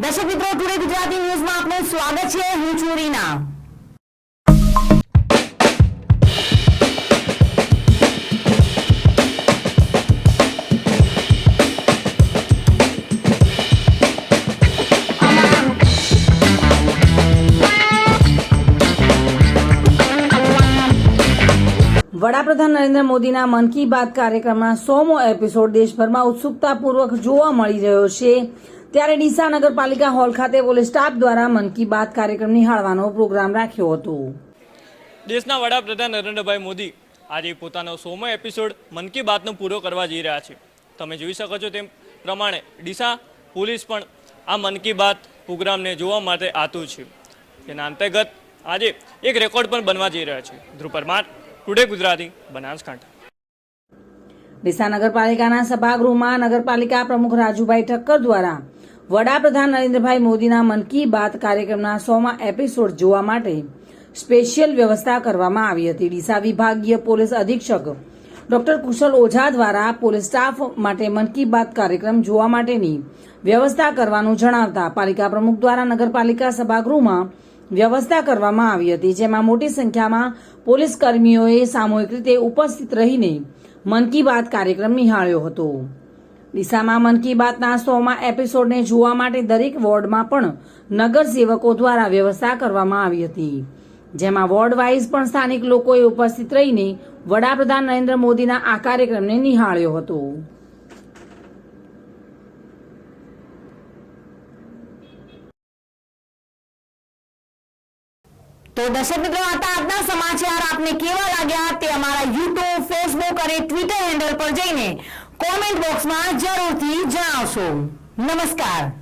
દર્શક મિત્રો, ટુડે ગુજરાતી ન્યૂઝમાં આપનું સ્વાગત છે. હું છું રીના. વડાપ્રધાન નરેન્દ્ર મોદીના મન કી બાત કાર્યક્રમના સોમો એપિસોડ દેશભરમાં ઉત્સુકતાપૂર્વક જોવા મળી રહ્યો છે. ત્યારે ડીસા નગરપાલિકા હોલ ખાતે પોલીસ સ્ટાફ દ્વારા મન કી બાત કાર્યક્રમ નિહાળવાનો પ્રોગ્રામ રાખ્યો હતો. દેશના વડાપ્રધાન નરેન્દ્રભાઈ મોદી આજે પોતાનો સોમો એપિસોડ મન કી બાતનો પૂરો કરવા જઈ રહ્યા છે. તમે જોઈ શકો છો તેમ પ્રમાણે ડીસા પોલીસ પણ આ મન કી બાત પ્રોગ્રામને જોવા માટે આતુર છે. તેના અંતર્ગત આજે એક રેકોર્ડ પણ બનવા જઈ રહ્યા છે. ધ્રુવ પરમાર ટુડે ગુજરાતી બનાસકાંઠા ડીસા નગરપાલિકાના સભાગૃહમાં નગરપાલિકા પ્રમુખ રાજુભાઈ ઠક્કર દ્વારા વડાપ્રધાન નરેન્દ્રભાઈ મોદીના મન કી બાત કાર્યક્રમના સોમાં એપિસોડ જોવા માટે સ્પેશિયલ વ્યવસ્થા કરવામાં આવી હતી. ડીસા વિભાગીય પોલીસ અધિક્ષક ડોક્ટર કુશલ ઓઝા દ્વારા પોલીસ સ્ટાફ માટે મન કી બાત કાર્યક્રમ જોવા માટેની વ્યવસ્થા કરવાનું જણાવતા પાલિકા પ્રમુખ દ્વારા નગરપાલિકા સભાગૃહમાં વ્યવસ્થા કરવામાં આવી હતી, જેમાં મોટી સંખ્યામાં પોલીસ કર્મીઓએ સામૂહિક રીતે ઉપસ્થિત રહીને મન કી બાત કાર્યક્રમ નિહાળ્યો હતો. ડીસામાં મન કી બાતના સોમાં એપિસોડને જોવા માટે દરેક વોર્ડમાં પણ નગરસેવકો દ્વારા વ્યવસ્થા કરવામાં આવી હતી. જેમાં વોર્ડ વાઇઝ પણ સ્થાનિક લોકોએ ઉપસ્થિત રહીને વડાપ્રધાન નરેન્દ્ર મોદીના આ કાર્યક્રમને નિહાળ્યો હતો. તો દર્શક મિત્રો હતા આજના સમાચાર આપને કેવા લાગ્યા તે અમારા યુટ્યુબ ફેસબુક અને ટ્વિટર હેન્ડલ પર જઈને કોમેન્ટ બોક્સમાં જરૂરથી જણાવશો. નમસ્કાર.